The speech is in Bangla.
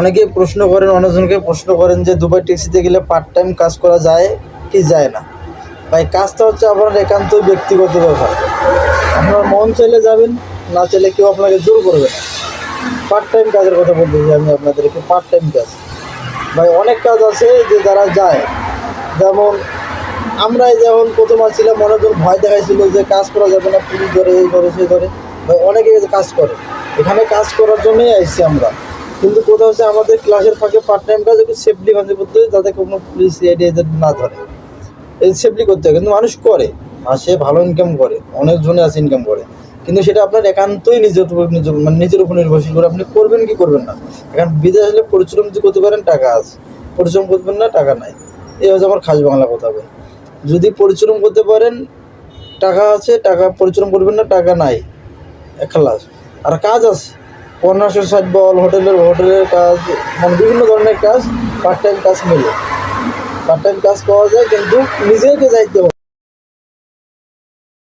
অনেকে প্রশ্ন করেন, অনেকজনকে প্রশ্ন করেন যে দুবাই ট্যাক্সিতে গেলে পার্ট টাইম কাজ করা যায় কি যায় না? ভাই, কাজটা হচ্ছে আপনার একান্ত ব্যক্তিগত ব্যাপার। আপনার মন চাইলে যাবেন, না চাইলে কেউ আপনাকে জোর করবে না। পার্ট টাইম কাজের কথা বলতেছি আমি আপনাদেরকে পার্ট টাইম কাজ। ভাই, অনেক কাজ আছে যে যারা যায়। যেমন আমরা যেমন প্রথম আসছিলাম, অনেকজন ভয় দেখাইছিল যে কাজ করা যাবে না পুলিশ ধরে, এই ধরে, সেই ধরে। ভাই, অনেকে কাজ করে। এখানে কাজ করার জন্যই আসছি আমরা। কিন্তু কোথাও হচ্ছে আমাদের ক্লাসের ফাঁকে পার্ট টাইমটা যদি সেফলি ভাবে করতে হয় যাতে কোনো পুলিশ এডি এদের না ধরে। এই সেফলি করতে হয়, কিন্তু মানুষ করে। আসে, ভালো ইনকাম করে অনেকজনে আছে ইনকাম করে। কিন্তু সেটা আপনার একান্তই নিজের উপর নিজের মানে নিজের উপর নির্ভরশীল করে আপনি করবেন কি করবেন না। এখন বিদেশ আসলে পরিশ্রম যদি করতে পারেন, টাকা আছে। পরিশ্রম করবেন না, টাকা নাই। এই হচ্ছে আমার খাস বাংলা কথা ভাই যদি পরিশ্রম করতে পারেন, টাকা আছে, টাকা পরিশ্রম করবেন না, টাকা নাই। এক খালাস। আর কাজ আছে। কর্নার্সের সাজ বল, হোটেলের হোটেলের কাজ মানে বিভিন্ন ধরনের কাজ পার্ট টাইম কাজ মিলে। পার্ট টাইম কাজ পাওয়া যায়, কিন্তু নিজেকে যাইতে হবে